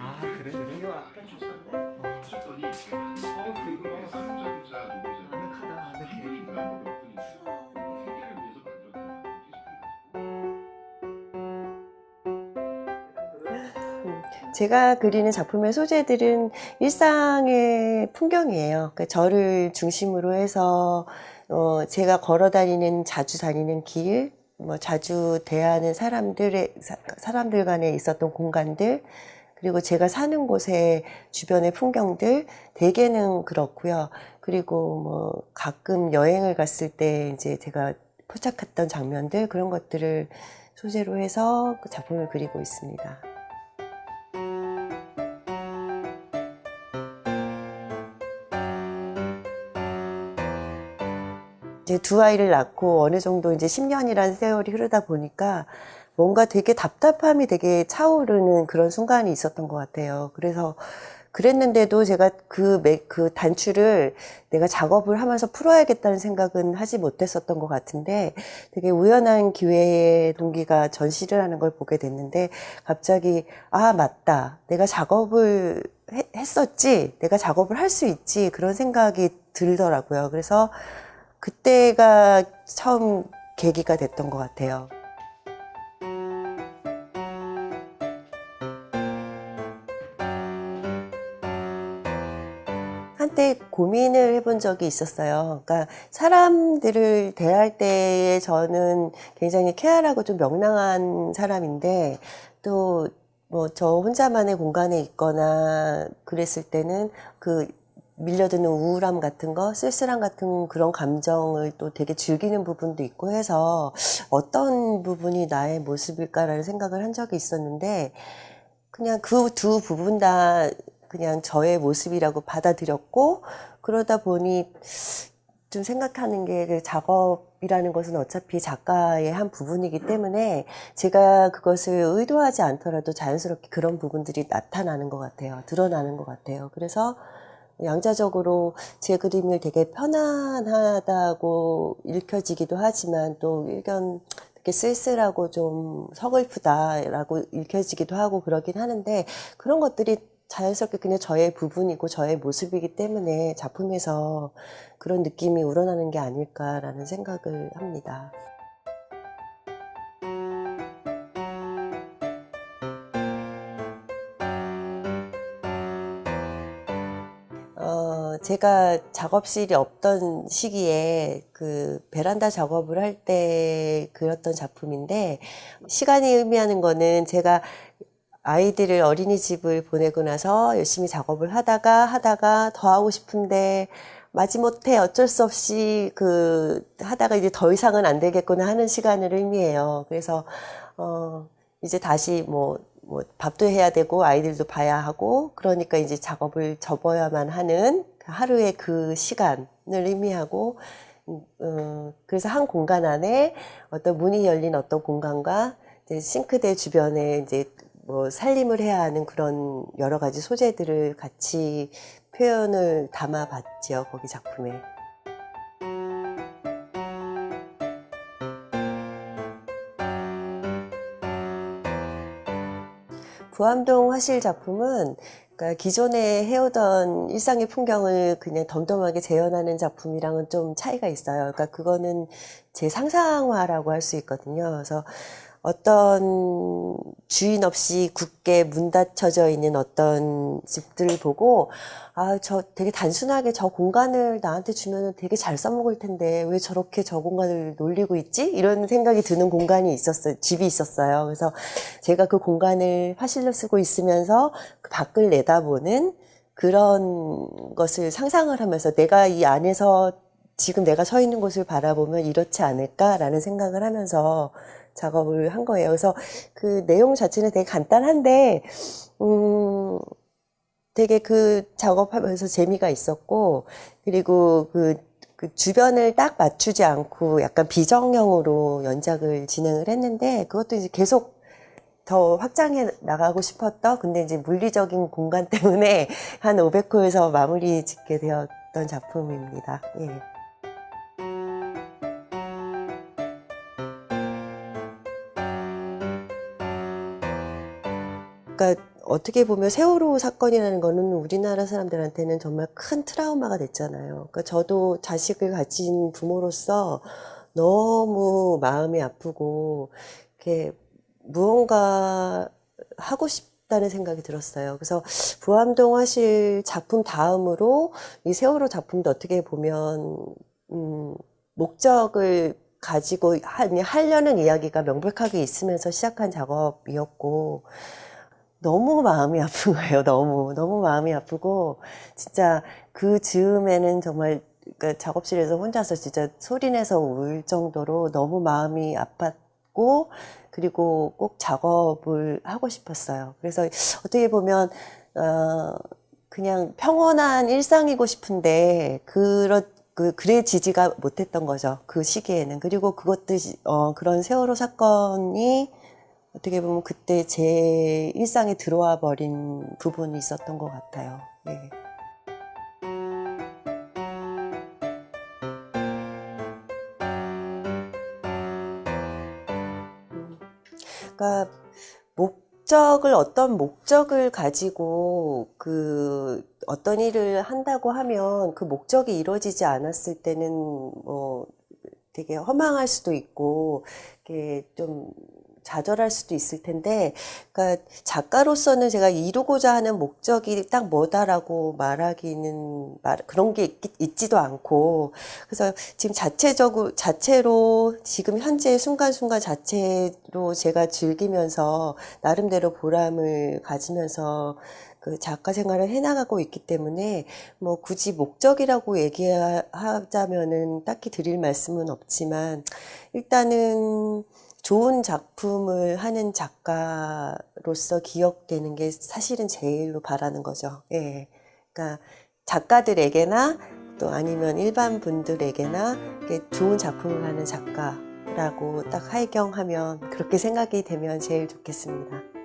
아 그래 그래. 이거 줬었네. 줬더니 어 노고자 아늑하다 아늑해. 세계를 위해서 만들었다. 제가 그리는 작품의 소재들은 일상의 풍경이에요. 그 저를 중심으로 해서 어, 제가 걸어 다니는 자주 다니는 길, 뭐 자주 대하는 사람들의 사, 사람들 간에 있었던 공간들, 그리고 제가 사는 곳의 주변의 풍경들 대개는 그렇고요. 그리고 뭐 가끔 여행을 갔을 때 이제 제가 포착했던 장면들 그런 것들을 소재로 해서 그 작품을 그리고 있습니다. 이제 두 아이를 낳고 어느 정도 이제 10년이라는 세월이 흐르다 보니까 뭔가 되게 답답함이 되게 차오르는 그런 순간이 있었던 것 같아요. 그래서 그랬는데도 제가 그, 매- 그 단추를 내가 작업을 하면서 풀어야겠다는 생각은 하지 못했었던 것 같은데 되게 우연한 기회에 동기가 전시를 하는 걸 보게 됐는데 갑자기 아, 맞다. 내가 작업을 해- 했었지. 내가 작업을 할 수 있지. 그런 생각이 들더라고요. 그래서 그때가 처음 계기가 됐던 것 같아요. 한때 고민을 해본 적이 있었어요. 그러니까 사람들을 대할 때에 저는 굉장히 쾌활하고 좀 명랑한 사람인데 또 뭐 저 혼자만의 공간에 있거나 그랬을 때는 그 밀려드는 우울함 같은 거, 쓸쓸함 같은 그런 감정을 또 되게 즐기는 부분도 있고 해서 어떤 부분이 나의 모습일까라는 생각을 한 적이 있었는데 그냥 그 두 부분 다 그냥 저의 모습이라고 받아들였고 그러다 보니 좀 생각하는 게 그 작업이라는 것은 어차피 작가의 한 부분이기 때문에 제가 그것을 의도하지 않더라도 자연스럽게 그런 부분들이 나타나는 것 같아요. 드러나는 것 같아요. 그래서 양자적으로 제 그림을 되게 편안하다고 읽혀지기도 하지만 또 일견 되게 쓸쓸하고 좀 서글프다라고 읽혀지기도 하고 그러긴 하는데 그런 것들이 자연스럽게 그냥 저의 부분이고 저의 모습이기 때문에 작품에서 그런 느낌이 우러나는 게 아닐까라는 생각을 합니다. 제가 작업실이 없던 시기에 그 베란다 작업을 할 때 그렸던 작품인데 시간이 의미하는 거는 제가 아이들을 어린이집을 보내고 나서 열심히 작업을 하다가 하다가 더 하고 싶은데 마지못해 어쩔 수 없이 그 하다가 이제 더 이상은 안 되겠구나 하는 시간을 의미해요. 그래서 어 이제 다시 뭐뭐 밥도 해야 되고 아이들도 봐야 하고 그러니까 이제 작업을 접어야만 하는 하루의 그 시간을 의미하고 음, 어, 그래서 한 공간 안에 어떤 문이 열린 어떤 공간과 싱크대 주변에 이제 뭐 살림을 해야 하는 그런 여러 가지 소재들을 같이 표현을 담아봤죠 거기 작품에. 부암동 화실 작품은 그러니까 기존에 해오던 일상의 풍경을 그냥 덤덤하게 재현하는 작품이랑은 좀 차이가 있어요. 그러니까 그거는 제 상상화라고 할 수 있거든요. 그래서 어떤 주인 없이 굳게 문 닫혀져 있는 어떤 집들을 보고 아, 저 되게 단순하게 저 공간을 나한테 주면은 되게 잘 써먹을 텐데 왜 저렇게 저 공간을 놀리고 있지? 이런 생각이 드는 공간이 있었어요. 집이 있었어요. 그래서 제가 그 공간을 화실로 쓰고 있으면서 그 밖을 내다보는 그런 것을 상상을 하면서 내가 이 안에서 지금 내가 서 있는 곳을 바라보면 이렇지 않을까라는 생각을 하면서 작업을 한 거예요. 그래서 그 내용 자체는 되게 간단한데, 음, 되게 그 작업하면서 재미가 있었고, 그리고 그, 그 주변을 딱 맞추지 않고 약간 비정형으로 연작을 진행을 했는데, 그것도 이제 계속 더 확장해 나가고 싶었던, 근데 이제 물리적인 공간 때문에 한 500호에서 마무리 짓게 되었던 작품입니다. 예. 어떻게 보면 세월호 사건이라는 거는 우리나라 사람들한테는 정말 큰 트라우마가 됐잖아요. 그러니까 저도 자식을 가진 부모로서 너무 마음이 아프고 이렇게 무언가 하고 싶다는 생각이 들었어요. 그래서 부암동 화실 작품 다음으로 이 세월호 작품도 어떻게 보면 음, 목적을 가지고 하- 하려는 이야기가 명백하게 있으면서 시작한 작업이었고 너무 마음이 아픈 거예요. 너무 너무 마음이 아프고 진짜 그 즈음에는 정말 그 작업실에서 혼자서 진짜 소리내서 울 정도로 너무 마음이 아팠고 그리고 꼭 작업을 하고 싶었어요. 그래서 어떻게 보면 어 그냥 평온한 일상이고 싶은데 그런 그 그래지지가 못했던 거죠 그 시기에는 그리고 그것도 어 그런 세월호 사건이 어떻게 보면 그때 제 일상에 들어와 버린 부분이 있었던 것 같아요. 네. 음, 그러니까 목적을 어떤 목적을 가지고 그 어떤 일을 한다고 하면 그 목적이 이루어지지 않았을 때는 뭐 되게 허망할 수도 있고 이렇게 좀 좌절할 수도 있을 텐데, 그러니까 작가로서는 제가 이루고자 하는 목적이 딱 뭐다라고 말하기는 말, 그런 게 있, 있지도 않고, 그래서 지금 자체적으로 자체로 지금 현재 순간순간 자체로 제가 즐기면서 나름대로 보람을 가지면서 그 작가 생활을 해나가고 있기 때문에 뭐 굳이 목적이라고 얘기하자면은 딱히 드릴 말씀은 없지만 일단은 좋은 작품을 하는 작가로서 기억되는 게 사실은 제일로 바라는 거죠. 예. 그러니까 작가들에게나 또 아니면 일반 분들에게나 좋은 작품을 하는 작가라고 딱 하이경하면 그렇게 생각이 되면 제일 좋겠습니다.